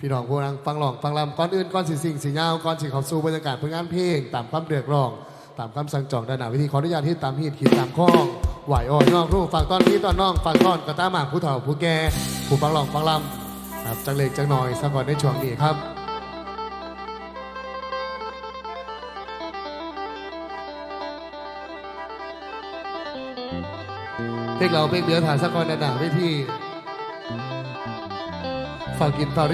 พี่น้องผู้นังฟังหลองฟังลำก่อนอื่นก่อนสิสิ่งสิยาวก่อนสิเขาสู่บรรยากาศผลงานเพลงตามคำเรียกร้องตามคำสั่งจองด้านหน้าวิธีขออนุญาตที่ตามฮีดขีดตามข้องไหวอ่อยนอกรูฝากต้อนพี่ต้อนน้องฝากต้อนกระตาหมากผู้เฒ่าผู้แก่ผู้ฟังหลองฟังลำครับจังเล็กจังหน่อยสักก่อนในช่วงนี้ครับเพลงเราเพลงเดือฐานสักก่อนด้านหน้าวิธี ฝากกินฝาก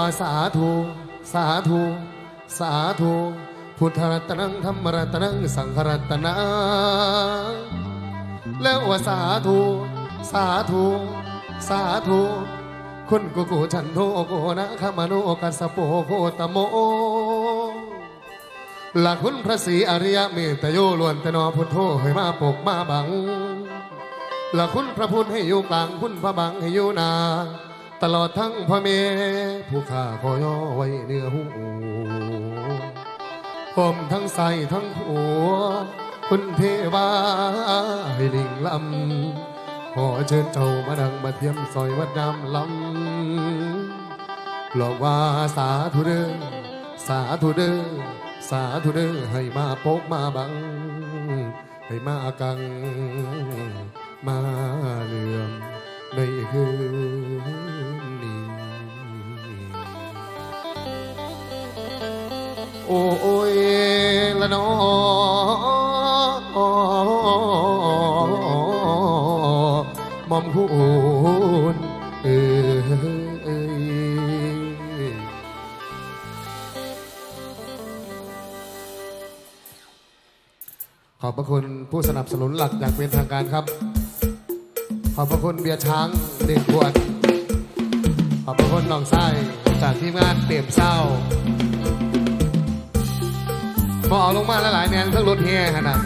ว่าสาธุ สาธุ สาธุ พุทธรัตนังธรรมรัตนังสังฆรัตนังแล้วว่าสาธุ สาธุ สาธุคุณกุกุฉันโทโกนะขมาโนกัสโปโคตโมหลักคุณพระศรีอริยเมตโยล้วนแต่นอพุทโธให้มาปกมาบังหลักคุณพระพุทธให้อยู่กลางคุณพระบังให้อยู่นา ตลอดทั้งพ่อเมผู้ข้าขอย่อไว้เนื้อหูผมทั้งใส่ทั้งหัว คุณเทวาให้ลิงลำขอเชิญเจ้ามาดังมาเทียมซอยวัดน้ำลำหลอกว่าสาธุเด้อสาธุเด้อสาธุเด้อให้มาปกมาบัง ให้มากัง มาเหลื่อมในคืน โอ้ยละนอมอมคุณเอ้ยขอบพระคุณผู้สนับสนุนหลักอย่างเป็นทางการครับ ขอบพระคุณเบียร์ช้างหนึ่งขวด ขอบพระคุณน้องไส้จากทีมงานเปี่ยมเศร้า พอเอาลงมาหลายๆแนนทั้งรถแห่ขนาด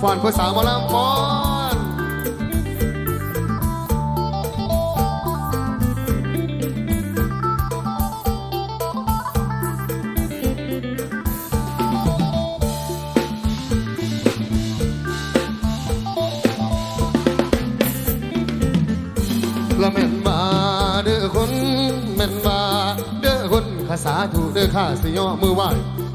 ฟอนภาษาวหมาลำฟอน ข้าสิย่อมือไหว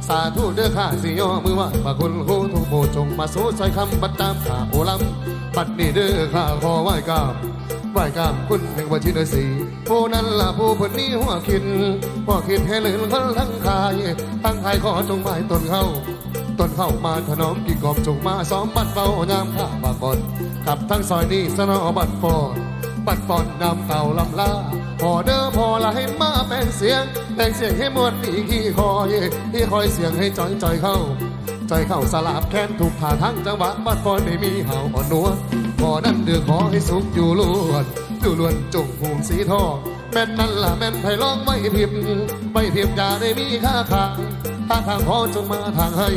สาธุเด้อข้าสิย่อมือไหว้พระคุณครูทุกโมจงมาสู้ใส่คำบัดตามข้าโอลำบัดนี้เด้อข้าขอไหว้กราบไหว้กราบคุณแห่งวัชิรศรีผู้นั้นล่ะผู้คนนี้หัวคิดหัวคิดให้ลืนคนทั้งคายทั้งคายขอจงไหว้ตนเข้าต้นเข้ามาถนอมกี่กอบจงมาซ้อมบัดเบายามข้าบากอนขับทั้งซอยนี้สนอบัดฟอนบัดฟอนนำเต่าลำลา พอเด้อพอละให้มาแปลงเสียงแปลงเสียงให้มวลดีขี้คอยที่คอยเสียงให้จอยจอยเข้าใจเข้าสลับแค้นถูกผ่าทั้งจังหวะบัดฟอไม่มีเห่าอ่อนนัวพอนั้นเดือขอให้สุขอยู่ล้วนอยู่ล้วนจงภูมิสีทองแม่นนั่นล่ะแม่นไผ่ร้องไม่พิมพ์ไม่พิมพ์อย่าได้มีค่าขางถ้าทางขอจงมาทางให้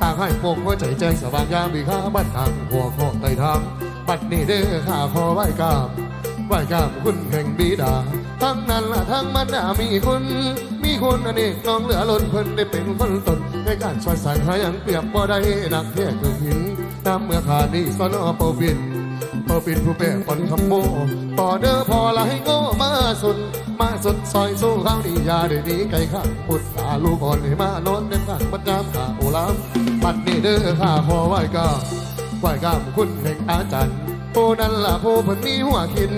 ทางให้ปวงหัวใจแจ้งสว่างยามมีข้าบัดทางหัวข้อไต่ทางบัดนี้เด้อข้าขอไหว้กราบ ไหว้กราบคุณแห่งบิดา ทั้งนั้นละทั้งมันดามีคุณ มีคุณอันนี้น้องเหลือล้นเพิ่นได้เป็นคนตนในการช่วยสายหายังเปรียบบ่ได้นักเทียคือหินน้ำเมื่อขาดนี่สนอเปาบินพอปินผู้แปรปนคำโมต่อเด้อพอละให้โง่มาสุดมาสุดซอยสู้เขาดียาได้ดีไก่ข้างพุทธาลูกอ่อนให้มาโน้นเด่นข้างประจำขาโอลามบัดนี้เด้อข้าพอไหว้ก้าไหว้ก้ามคุณแห่งอาจารย์ ผู้นั้นล่ะผู้เพิ่นมีหัวคิด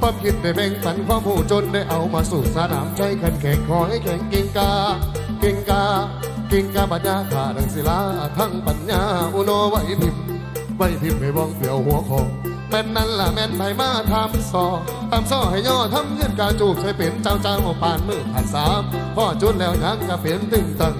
ความคิดได้แบ่งปันความผู้จนได้เอามาสู่สนามใจขันแข่งขอให้แข่งเก่งกาเก่งกาเก่งกาปัญญาขาดังศิลาทั้งปัญญาอุโนไหวพิมพ์ไว้พิมพ์ให้บ้องเปลี่ยวหัวคอแม่นนั่นล่ะแม่นไผมาทำซอทำซอให้ย่อทำเงินกาจูกให้เป็นเจ้าเจ้าปานมือผ่านสามพ่อจุดแล้วยังก็เป็นตึงตัง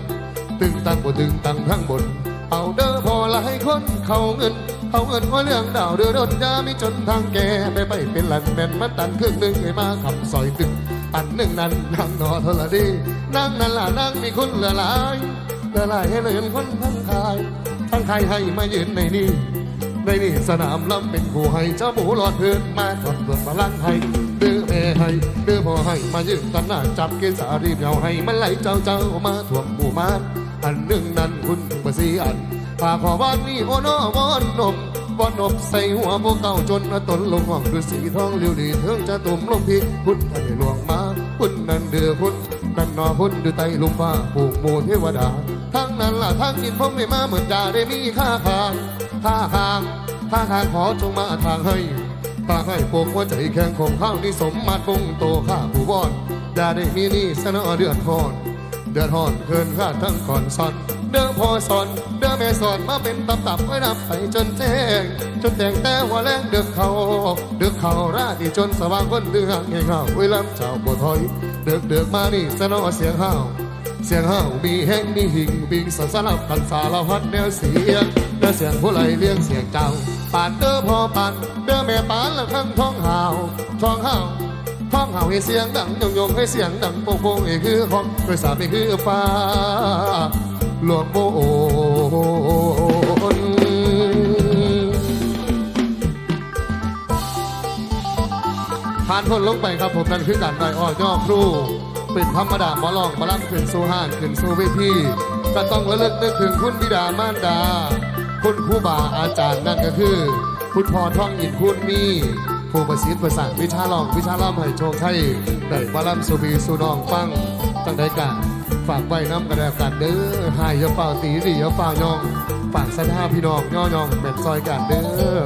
ตึงตังบ่ตึงตังทั้งบนเอาเด้อพอละให้คนเข้าเงิน เขาเอินว่าเรื่องดาวเรือรถยามีจนทางแก่ไปไปเป็นหลันแม่นมันตันครึ่งหนึ่งให้มาขับซอยตึกอันหนึ่งนั้นนางนอทละดีนางนั่นล่ะนางมีคนลือหลายลือหลายให้เลยคนทั้งคายทั้งใครให้มายืนในนี้ในนี่สนามลำเป็นผู้ให้เจ้าหมูหลอดเพื่อนมาถอดเปลือกพลังให้ดื้อแม่ให้ดื้อพ่อให้มายืนกันหน้าจับเกสารีบเอาให้มันไหลเจ้าเจ้ามาถ่วงหมู่มานอันหนึ่งนั้นคุณประสีอัน ฝากขอบ้านนี่โอ้นอวอนนมวอนนมใส่หัวพวกเก่าจนตนลงห้องคือสีทองเลี้ยวดีเทิงจะตุ่มลงพีคุณให้หลวงมาคุณนั่นเดือคุณนั่นนอคุณดูไตลุมฟ้าผูกหมู่เทวดาทั้งนั้นล่ะทั้งอินผมไม่มาเหมือนจาได้มีค่าคางค่าคางค่าคางขอจงมาทางให้ตาให้ปกหัวใจแข็งของข้าวนี่สมมาตรงโตข้าผู้วอนอย่าได้มีนี่สนอเดือดร้อน เดือดร้อนเกินข้าทั้งก่อนสอน เด้อพอสอน เด้อแม่สอนมาเป็นตับตับไว้นับไปจนแจ้ง จนแต่งแต่หัวแรงเดือกเขาเดือกเขาราดีจนสว่างคนเดืองให้ข้าไว้ลำเจ้าบ่ถอย เดือกเดือกมานี่สนอเสียงห้าวเสียงห้าวมีแห้งมีหิงบิงสันสลับกันสารพัดแนวเสียงเด้อเสียงผู้ไหลเลี้ยงเสียงเจ้าปานเด้อพอปานเด้อแม่ปานละข้างท้องห่าวท้องห่าว ท้องห่าให้เสียงดังยงยงให้เสียงดังโป่งโป่งเอคือของโดยสามเอคือฟ้าหลวงโบนผ่านพ้นลงไปครับผมนั่นคือการไดอ้อย่อครูเป็นธรรมดาหมอลองมาล่ำขึ้นสู่ห้างขึ้นสู่เวทีก็ต้องระลึกนึกถึงคุณบิดามารดา คุณครูบาอาจารย์นั่นก็คือ คุณพ่อท่องอินคุณมี ผู้ประสิทธิ์ประสานวิชาลองวิชาล่ำให้โชคชัยได้มาล่ำสุบีสุนองฟังตั้งได้การฝากไว้น้ำกระแดบกันเด้อหายยาเป่าตีดีย่าเป่ายอง ฝากสัทธาพี่น้องย่อยองแบ่งซอยกันเด้อ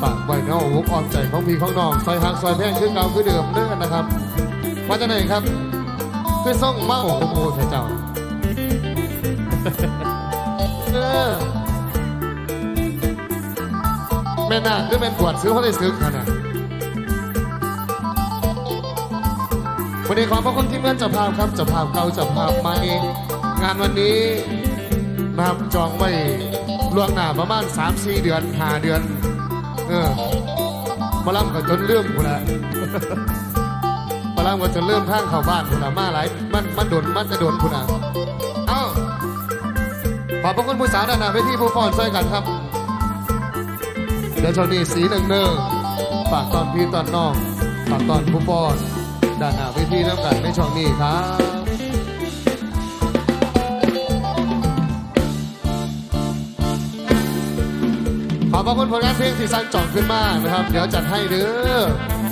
ฝากไว้เนอกวุกออมใจของพี่ของน้องซอยหักซอยแพงคือเก่าคือเดิมเด้อนะครับมาจากไหนครับคือส่งเมาโอ้โหใส่เจ้า แม่นาคคือแม่นบวชซื้อเขาได้ซื้อขนาดวันนี้ขอพระคุณที่เมื่อนเจ้าภาพครับเจ้าภาพเก่าเจ้าภาพใหม่งานวันนี้นะครับจองไว้ล่วงหน้าประมาณ3-4เดือน5เดือน เออมาล่ำก็จนเรื่องพุ่นละมาล่ำก็จนเริ่มข้างเข้าบ้านพุ่นละมาหลายมันมันโดนมันจะโดนพุ่นละเอ้าขอบพระคุณผู้สาวด้านหน้าเวทีผู้ฟอนช่วยกันครับ เดี๋ยวชาวนี้สีหนึ่งเนอฝากตอนพี่ตอนน้อง ฝากตอนผู้ฟอนด้านหน้าเวทีน้ำกันในช่องนี้ครับขอบพระคุณผลงานเพลงที่สร้างจ่องขึ้นมานะครับ เดี๋ยวจัดให้เด้อ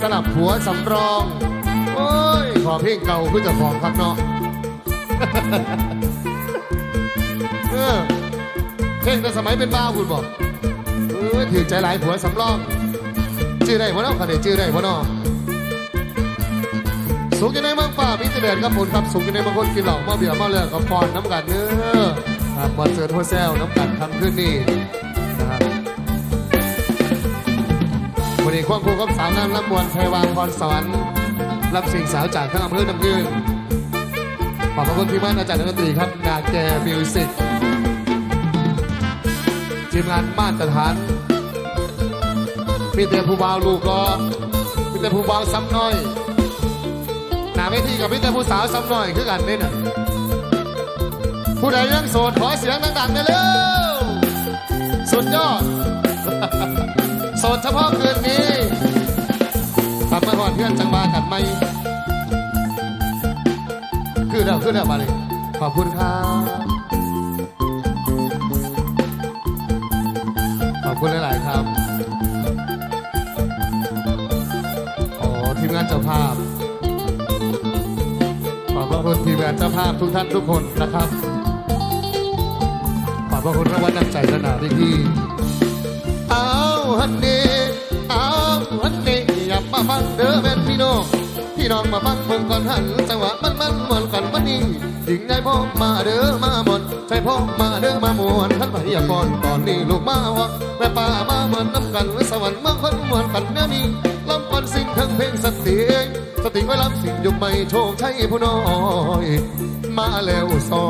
สลับหัวสำรอง โอ้ย ขอเพลงเก่าเพื่อจะของครับเนาะเออเพลงแต่สมัยเป็นบ้าคุณบอก ออถือใจหลายผัวสำรองชื่อได้พ่เนาะคันนี้ชื่อได้พ่เนาะสุขอยู่ในเมืองป่ามิตรเดนครับผมครับสุขอยู่ในเมืองคนกินเหล้ามาเบียร์มาเลือกกับพรน้ำกันเนื้อครับมาเจอโทเซลน้ำกันทำขึ้นนี่นะครับวันนี้ควงคู่กับสาวงามลำมวนไทยวางพรสวรรค์รับสิ่งสาวจากทั้งอำเภอน้ำยืนขอบพระคุณที่บ้านอาจารย์ดนตรีครับนาแกมิวสิก ทีมงานมาตรฐานมีแต่ผู้บ่าวลูกก็มีแต่ผู้บ่าวซ้ำน้อยหน้าเวทีกับมีแต่ผู้สาวซ้ำน้อยคือกันนี่น่ะผู้ใดยังโสดขอเสียงดังๆได้เร็วสุดยอดโสดเฉพาะคืนนี้ทำมาก่อนเพื่อนจังมากันไหมคือเด้อคือเด้อมาเลยขอบคุณครับ เจ้าภาพ ขอบพระคุณทีมงานเจ้าภาพทุกท่านทุกคนนะครับ ขอบพระคุณรางวัลน้ำใจสนาที่ที่เอาฮันนี่เอาฮันนี่อย่ามาฟังเด้อแม่นพี่น้องพี่น้องมาฟังเบิ่งก่อนหันจังหวะมันมันมวนกันวันนี้หญิงใหญ่พ่อมาเด้อมาหมดใจพ่อมาเด้อมามวนท่านไปอย่าก่อนตอนนี้ลูกมาวะแม่ป่ามาเหมือนน้ำกันสวรรค์เมืองคนมวนกันเนี่ยมีลำก่อน สติไว้ลำสิ่งยุคใหม่โชคชัยผู้น้อย มาแล้วซอ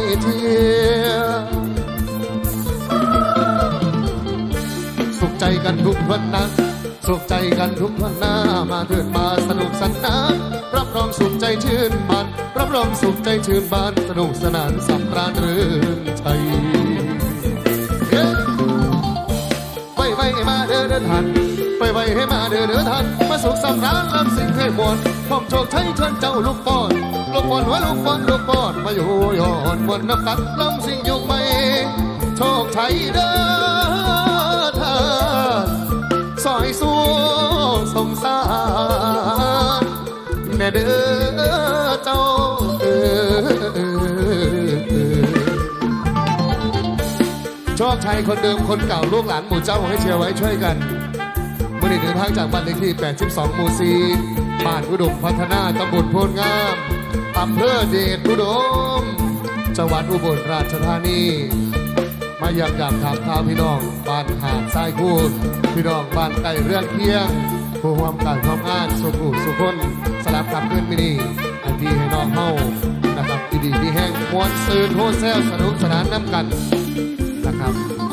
ยเทียสุขใจกันทุกวันนะสุขใจกันทุกวันหน้ามาเถิดมาสนุกสนานรับรองสุขใจชื่นบานรับรองสุขใจชื่นบานสนุกสนานสำราญรื่นใจเย้ไปไปมาเด้อเด้อท่าน ไปไปให้มาเด้อเด้อท่านมาสุขสำราญลำสิ่งให้มวลพร้อมโชคชัยชิญเจ้าลูกปอนลูกปอนหัวลูกปอนลูกปอนมาอยู่ย้อนมวลน้ำกันลำสิ่งยุกไม่โชคชัยเด้อท่านซอยสู้สงสารแม่เด้อเจ้าเออชอบชัยคนเดิมคนเก่าลูกหลานหมู่เจ้าให้เชียร์ไว้ช่วยกัน เมื่อนี้เดินทางจากบ้านเลขที่ 82 หมู่4บ้านอุดมพัฒนาตำบลโพนงามอำเภอเดชอุดม จังหวัดอุบลราชธานี มาอยากอยากถามข่าวพี่น้องบ้านหาดทรายคูพี่น้องบ้านไก่เรื่องเที่ยงผู้ร่วมการทำงานสุขุสุคนสลับกับเพื่อนมินีอันที่ให้น้องเฮานะครับดีดีที่แห้งมวนซืนโฮเซลสนุกสนานน้ำกันนะครับ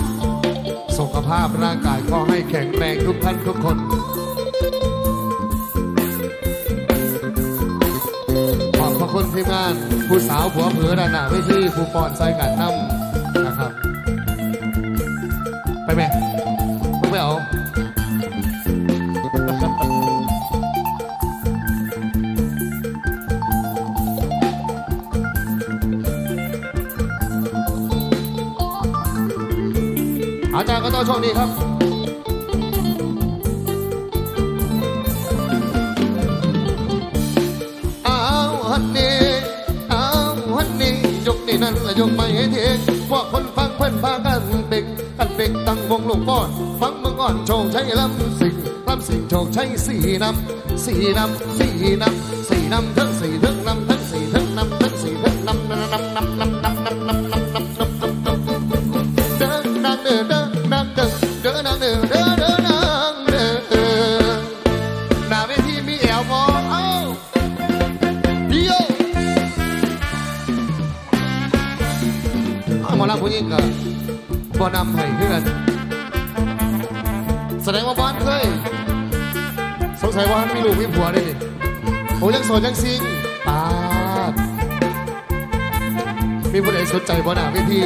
ขภาพร่างกายก็ให้แข็งแรงทุกท่านทุกคน ขอบพระคุณทีมงาน ผู้สาวผัวเผือด้านหน้าเวทีผู้ปอนใส่กันนำนะครับ ไปไหม อาจารย์ก็ต้องโชคดีครับเอาฮันนี่เอาฮันนี่ยกนี่นั่นละยกไม่ให้เทงพวกคนฟังเพิ่อนพากันเบ่งกันเบ่งตั้งวงลงป้อนฟังเมื่อก่อนโชคชัยลำสิงลำสิงโชคชัยสี่นำสี่นำสี่นำสี่นำทั้งสี่ทั้งนำทั้งสี่ทั้งนำทั้งสี่ทั้งนำนำนำนำ หมอลำผู้หญิงก็บ่นำให้คือกันแสดงว่าบ้านเคยสงสัยว่ามีลูกมีผัวได้ดิโอ้ยังโสดยังซิงปาดมีผู้ใดสนใจบ่น่ะพี่พี่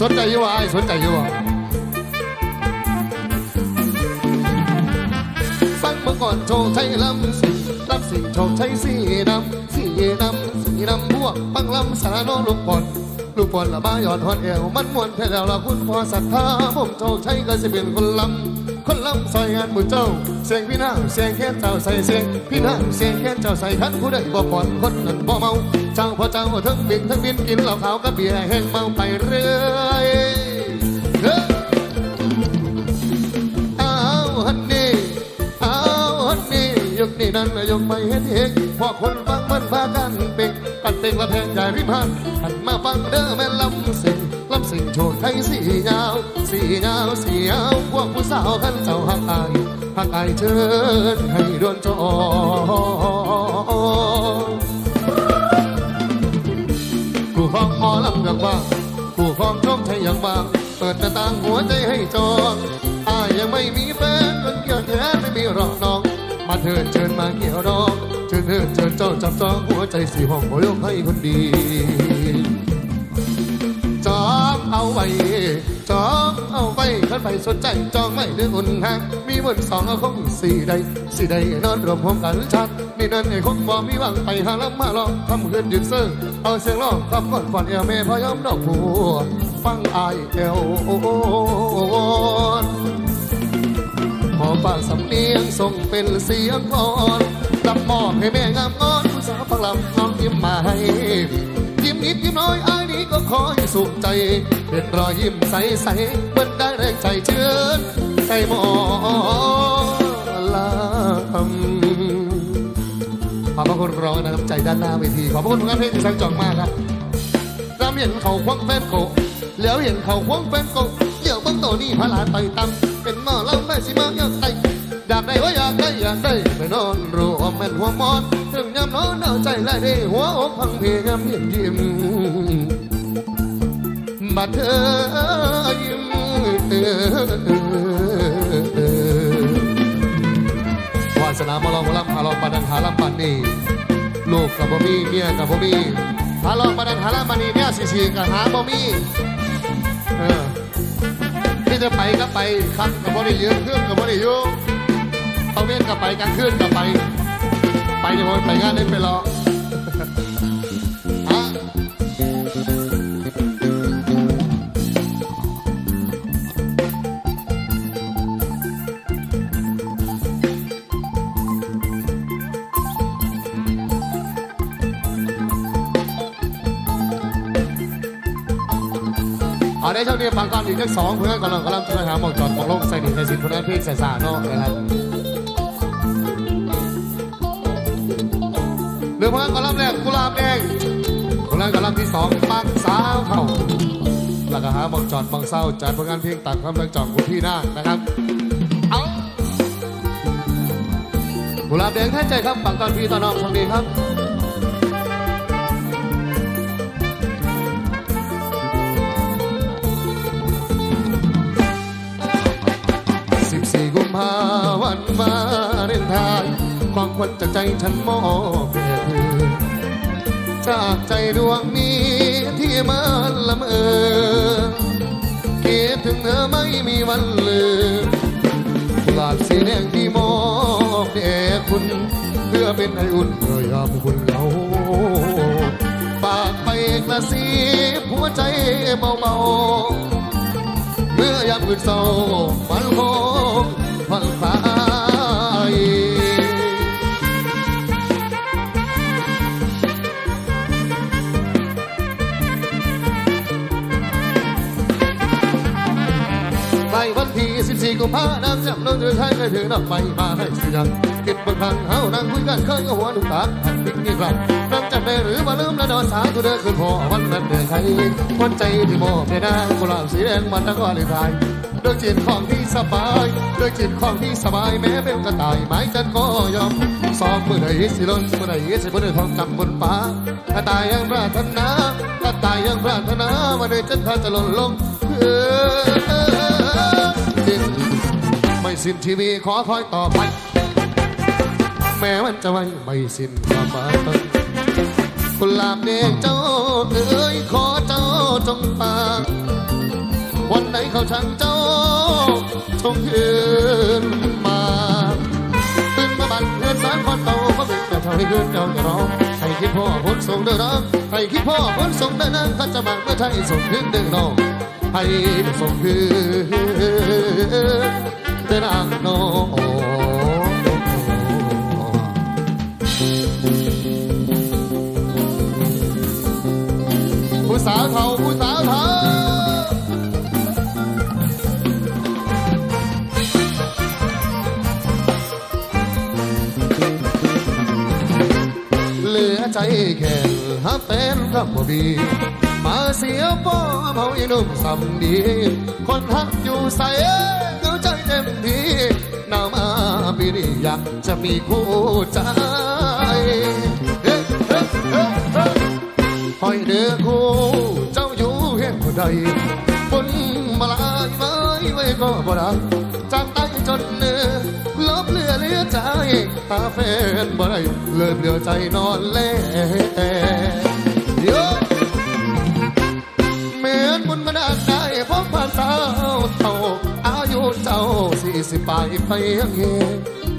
สนใจอยู่วะไอ้สนใจอยู่วะฟังเมื่อก่อนโชว์ใช้ลำสิงลำสิงโชว์ใช้สี่นำสี่นำสี่นำบวกบังลำสารโนลูกบอล ลูกบอลละบ้ายอดฮอดเอวมันมวนแค่แล้วละคุณพอศรัทธาผมโชว์ใช้ก็สิเป็นคนลำคนลำซอยงานบุญเจ้า เสียงพี่นางเสียงแค่เจ้าใส่เสียงพี่นางเสียงแค่เจ้าใส่ขันผู้ใดบ่ผ่อนคนนั้นบ่เมาเจ้าพอเจ้าทั้งบินทั้งบินกินเหล้าขาวกับเบียร์แห้งเมาไปเรื่อยเฮ้ยเอาฮันนี่เอาฮันนี่ยกนี่นั่นยกไม่เห็นเองพอคนฟังมันพากันเป่ง กันเป่งละแพงใหญ่ริพันหันมาฟังเด้อแม่ลำสิงลำสิงโชดไทยสียาว สียาวสียาวพวกผู้สาวขันเจ้าหักอายหักอายเชิญให้ดวนจอกูฟ้องหมอลำอย่างว่างกูฟ้องโชคชัยอย่างว่างเปิดหน้าต่างหัวใจให้จองอายยังไม่มีแฟนคนเกี่ยวแขนไม่มีรอน้อง มาเถิดเชิญมาเกี่ยวดอง เชิญเถิดเชิญเจ้าจับจองหัวใจสี่ห้องโอยกให้คนดีจองเอาไว้จองเอาไว้ขันไปสนใจจองไม่เรื่องอุ่นห่างมีบนสองเอาคงสี่ใดสี่ใดนอนรวมพร้อมกันชัดนี่นั่นไอ้คงบอกมีหวังไปหาลำมาลองทำเพื่อนยืนเซิงเอาเสียงร้องขับก่อนก่อนเอวเมพยอมดอกบัวฟังอายเอวขอฝากสำเนียงส่งเป็นเสียงอ่อน รับมอบให้แม่งามงอนผู้สาวฟังลำน้องยิ้มมาให้ยิ้มนิดยิ้มน้อยอายนี้ก็ขอให้สุขใจ เป็นรอยยิ้มใสใสเหมือได้แรงใจเชื่อนใจหมอลำขอบพระคุณรองนะครับใจด้านหน้าเวทีขอบพระคุณทุกท่านที่สั่งจองมากครับน้ำเห็นเขาควังแฟนโกแล้วเห็นเขาควังแฟนโกเดี๋ยวบังโตนี่พลาไต่ตำเป็นหม้อเล่าแม่สิมาอยากไต่ อยากได้โอ้อยากได้อยากได้ไปนอนรูอมแม่นหัวมอนถึงยามนอนเอาใจไล่ได้หัวอกพังเพียามยิ้มยิ้มบัดเธอยิ้มเออวาสนามาลองมาลำหาลองปาดันหาลำปันนี่ลูกกับบ่มีเมียกับบ่มีหาลองปาดันหาลำปันนี่เมียสิสิกับหาบ่มีเออที่จะไปก็ไปคันกับบ่ได้ยืนเครื่องกับบ่ได้ยุ่ เอาเว้นกับไปกลางคืนกับไป ไปเดี๋ยวไปงานได้ไปรอฮะเอาได้เท่านี้ฟังก่อนอีกทั้งสองเพื่อนกำลังกำลังจะหาหมอกจอดของโลกใส่ดินใส่สินคนนั้นเพลงใส่สาเนาะนะครับ คืองเพื่อนกำลังแรกกุหลาบแดงคนนั้นกำลังที่สองปักสาวเข่าหลักหาหมอกจอดบางเศร้าจัดผลงานเพลงต่างความรังจอดคุณพี่นาคนะครับเอากุหลาบแดงแท้ใจครับฟังก่อนพี่ตอนน้องทำดีครับ ความควันจากใจฉันมอบแด่เธอจากใจดวงนี้ที่มันละเมอคิดถึงเธอไม่มีวันลืมกุหลาบสีแดงที่มอบแด่คุณ เพื่อเป็นไออุ่นเมื่อยามคุณเหงาฝากไปกระซิบหัวใจเบาๆเมื่อยามอื่นเศร้ามันคงผ่อนคลา ในวันที่ 14กุมภาพันธ์น้ำจำน้องเดือดไทยได้ถือน้ำไปมาให้สิยังคิดบางครั้งเฮานั่งคุยกันเคยก็หัวหนุ่มตาหันติ๊กนี่ครับน้ำจำได้หรือว่าลืมแล้วนอนสาธุเด้อคืนพอวันนั้นเดือดไทยคนใจที่มอบให้นางกุหลาบสีแดงมันตั้งก็เลยทายโดยจิตของที่สบายโดยจิตของที่สบายแม้เป็นกระต่ายไม้จันก็ยอมสองมือใดสิล้นมือใดสิบนทองกำบนฟ้ากระต่ายยังปรารถนา กระต่ายยังปรารถนาว่าใดจันทราจะหล่นลงเออ สิ้นชีวิตขอคอยต่อไป แม้มันจะไม่ไม่สิ้นความหมายกุหลาบแดงเจ้าเอ๋ยขอเจ้าจงปากวันไหนเขาช่างเจ้าชงคืนมาตื่นมาบันเพื่อนสารคนเก่ามาเป็นแต่เท่าให้คืนเจ้าจะร้องให้คิดพ่อพ้นส่งเดินน้องให้คิดพ่อพ้นส่งเดินน้องข้าจะมาเมื่อไทยส่งคืนเดินน้องให้ส่งคืน เดินนางนอผู้สาวเท่าผู้สาวเทาเหลือใจแค่หาแฟนกับบ่มีมาเสียป้อมเฮาอีนุ่มสำดีคนหักอยู่ใส่ ใจเต็มที่นามาปีนี้อยาจะมีคู่ใจเฮ้เฮ้เฮ้เฮ้คอยเดือคู่เจ้าอยู่เห็นผู้ใดบนมาลายไม้ไว้ก็บ่ได้จากใต้จนเนื้อลบเลือเลือใจหาแฟนบ่ได้เลิกเลือใจนอนเล่ายไปยังเฮ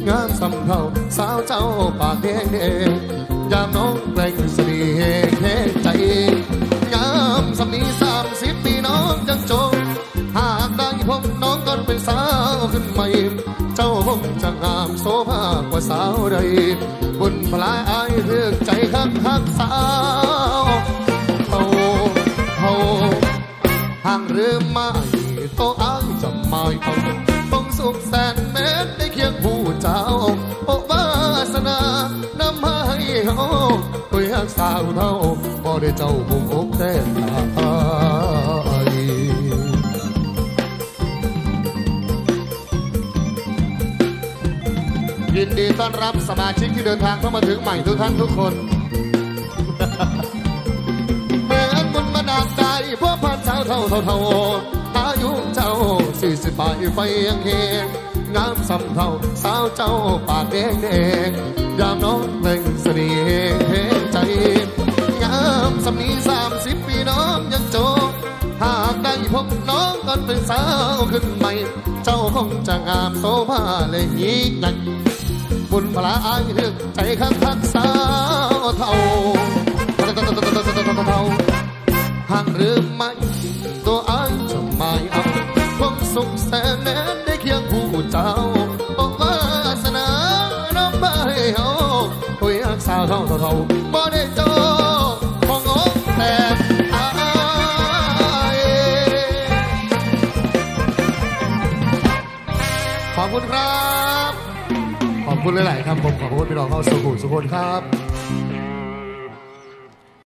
งามสำเท่าสาวเจ้าปากแดงแดงยามน้องแกล้งสนีแค่ใจงามสำนีสามสิบปีน้องจังจงหากได้พบน้องตอนเป็นสาวขึ้นใหม่เจ้าคงจะงามโซภากว่าสาวใดบุญพลายอายเลือกใจคักคักสาวเขาเขาห่างหรือไม่ก็อ้างจะไม่เอาต้อง สุขแสนแม้ได้เคียงผู้เจ้าโอวาสนานำมาให้เขาตัวหักสาวเท่าบ่ได้เจ้าบุกอกแต่ตายยินดีต้อนรับสมาชิกที่เดินทางเข้ามาถึงใหม่ทุกท่านทุกคนเมือนบุญมาดาลใจพวกพันสาวเท่าเท่าเท่าอายุเจ้า สี่สิบไปไฟเอียงเฮงงามสำเทาสาวเจ้าปากแดงแดงยามน้องเล่งเสน่ห์เพลใจ งามสำนีสามสิบปีน้องยังโจหากได้พบน้องก่อนเป็นสาวขึ้นใหม่เจ้าคงจะงามโซมาเลยยิ่งหนักบุญพลาอายเลือกใจข้างทักสาวเท่าเท่าห่างหรือไม่ สุขแสนแน่นได้เคียงผู้เจ้าบอกวาสนาน้องไม่เอาคุยอักษาเท่าเท่าบ่ได้เจอมองอกแต่อายขอบคุณครับ ขอบคุณหลาย ๆ ครับผมขอบคุณพี่น้องเข้าสุขุมสุขนครับ